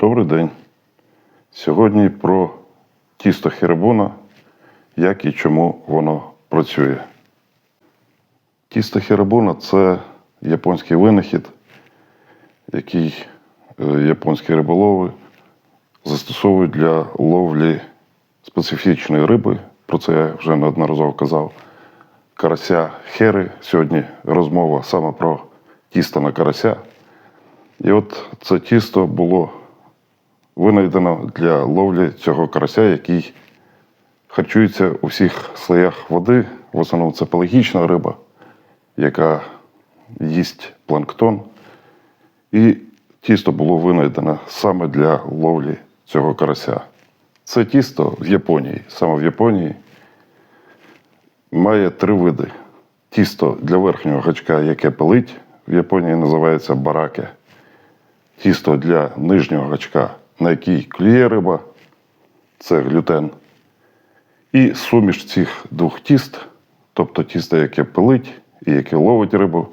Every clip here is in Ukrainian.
Добрий день. Сьогодні про тісто херебуна, як і чому воно працює. Тісто херебуна це японський винахід, який е, японські риболови застосовують для ловлі специфічної риби. Про це я вже неодноразово казав. Карася хери. Сьогодні розмова саме про тісто на карася. І от це тісто було винайдено для ловлі цього карася, який харчується у всіх слоях води. В основному це пелагічна риба, яка їсть планктон. І тісто було винайдено саме для ловлі цього карася. Це тісто в Японії, саме в Японії, має три види. Тісто для верхнього гачка, яке пилить, в Японії називається бараке. Тісто для нижнього гачка, на який клює риба, це глютен. І суміш цих двох тіст, тобто тісто, яке пилить і яке ловить рибу,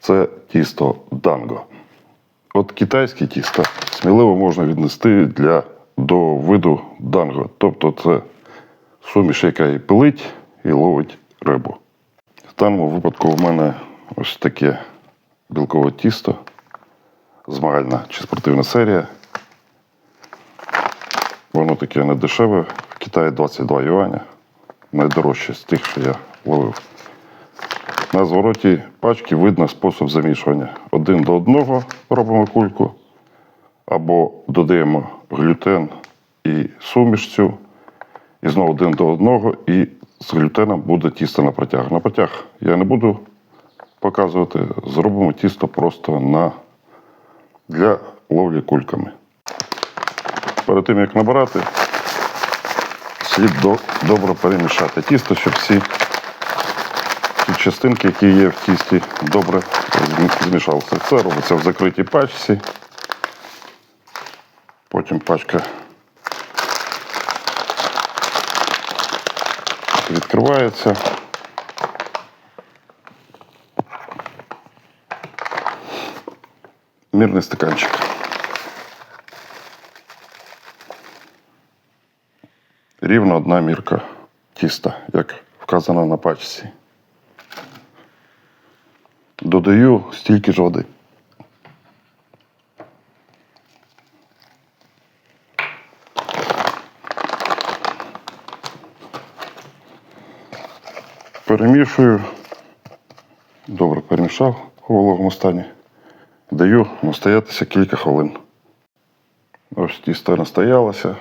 це тісто данго. От китайське тісто сміливо можна віднести для, до виду данго. Тобто це суміш, яка і пилить, і ловить рибу. В даному випадку в мене ось таке білкове тісто, змагальна чи спортивна серія. Воно таке не дешеве. В Китаї 22 юаня. Найдорожче з тих, що я ловив. На звороті пачки видно спосіб замішування. Один до одного робимо кульку, або додаємо глютен і суміш цю, і знову один до одного, і з глютеном буде тісто на протяг. На протяг я не буду показувати, зробимо тісто просто на, для ловлі кульками. Перед тим як набирати, слід добре перемішати тісто, щоб всі ті частинки, які є в тісті, добре змішалися. Це робиться в закритій пачці. Потім пачка відкривається. Мірний стаканчик. Рівно одна мірка тіста, як вказано на пачці. Додаю стільки ж води. Перемішую. Добре перемішав у вологому стані. Даю настоятися кілька хвилин. Ось тісто настоялося.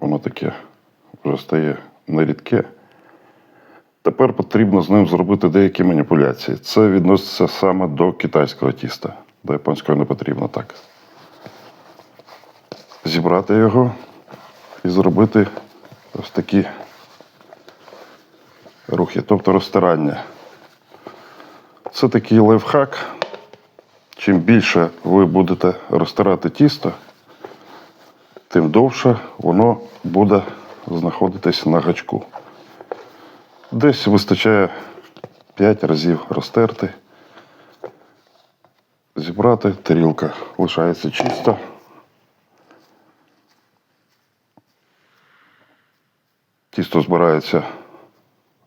Воно таке вже стає нерідке. Тепер потрібно з ним зробити деякі маніпуляції. Це відноситься саме до китайського тіста. До японського не потрібно так. Зібрати його і зробити ось такі рухи, тобто розтирання. Це такий лайфхак. Чим більше ви будете розтирати тісто, тим довше воно буде знаходитись на гачку. Десь вистачає 5 разів розтерти, зібрати, тарілка лишається чиста. Тісто збирається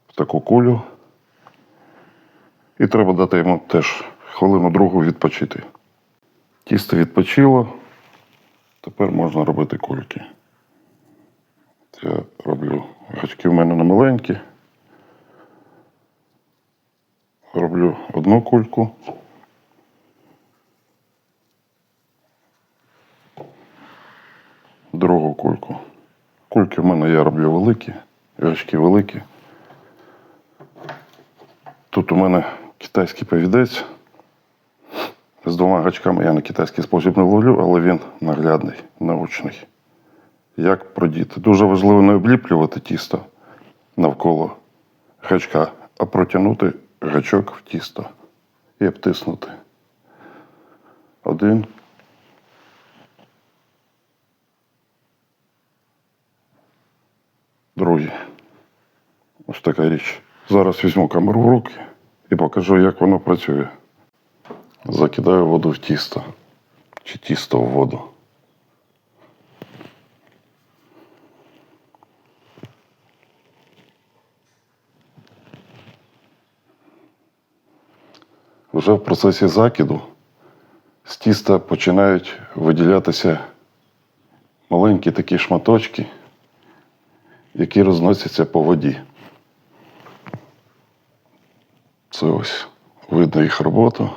в таку кулю. І треба дати йому теж хвилину другу відпочити. Тісто відпочило, тепер можна робити кульки. Я роблю гачки в мене не маленькі. Роблю одну кульку. Другу кульку. Кульки в мене я роблю великі, гачки великі. Тут у мене китайський повідець. З двома гачками я на китайський спосіб не ловлю, але він наглядний, научний. Як продіти? Дуже важливо не обліплювати тісто навколо гачка, а протягнути гачок в тісто і обтиснути. Один. Другий. Ось така річ. Зараз візьму камеру в руки і покажу, як воно працює. Закидаю воду в тісто. чи тісто в воду. Вже в процесі закиду з тіста починають виділятися маленькі такі шматочки, які розносяться по воді. Це ось видно їх роботу.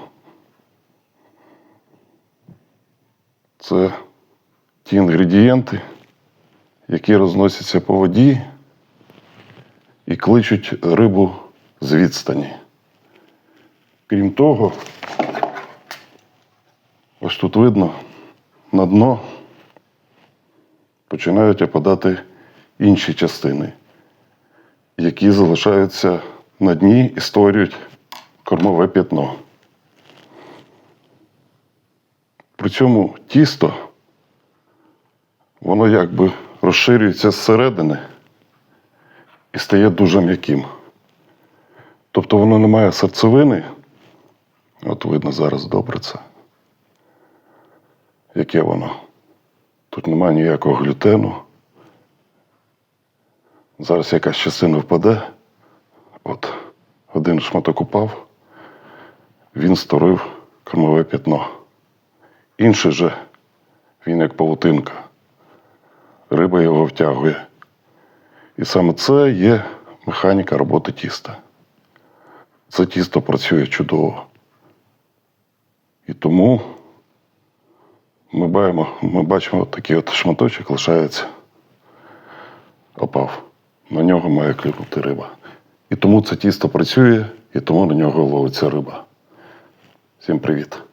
Це ті інгредієнти, які розносяться по воді і кличуть рибу з відстані. Крім того, ось тут видно, на дно починають опадати інші частини, які залишаються на дні і створюють кормове п'ятно. При цьому тісто, воно якби розширюється зсередини і стає дуже м'яким. Тобто воно не має серцевини, от видно зараз добре це. Яке воно? Тут немає ніякого глютену. Зараз якась частина впаде. От один шматок упав, він створив кормове п'ятно. Інший же, він як павутинка. Риба його втягує. І саме це є механіка роботи тіста. Це тісто працює чудово. І тому ми бачимо, ми бачимо такий от шматочок лишається. Опав. На нього має клюнути риба. І тому це тісто працює, і тому на нього ловиться риба. Всім привіт!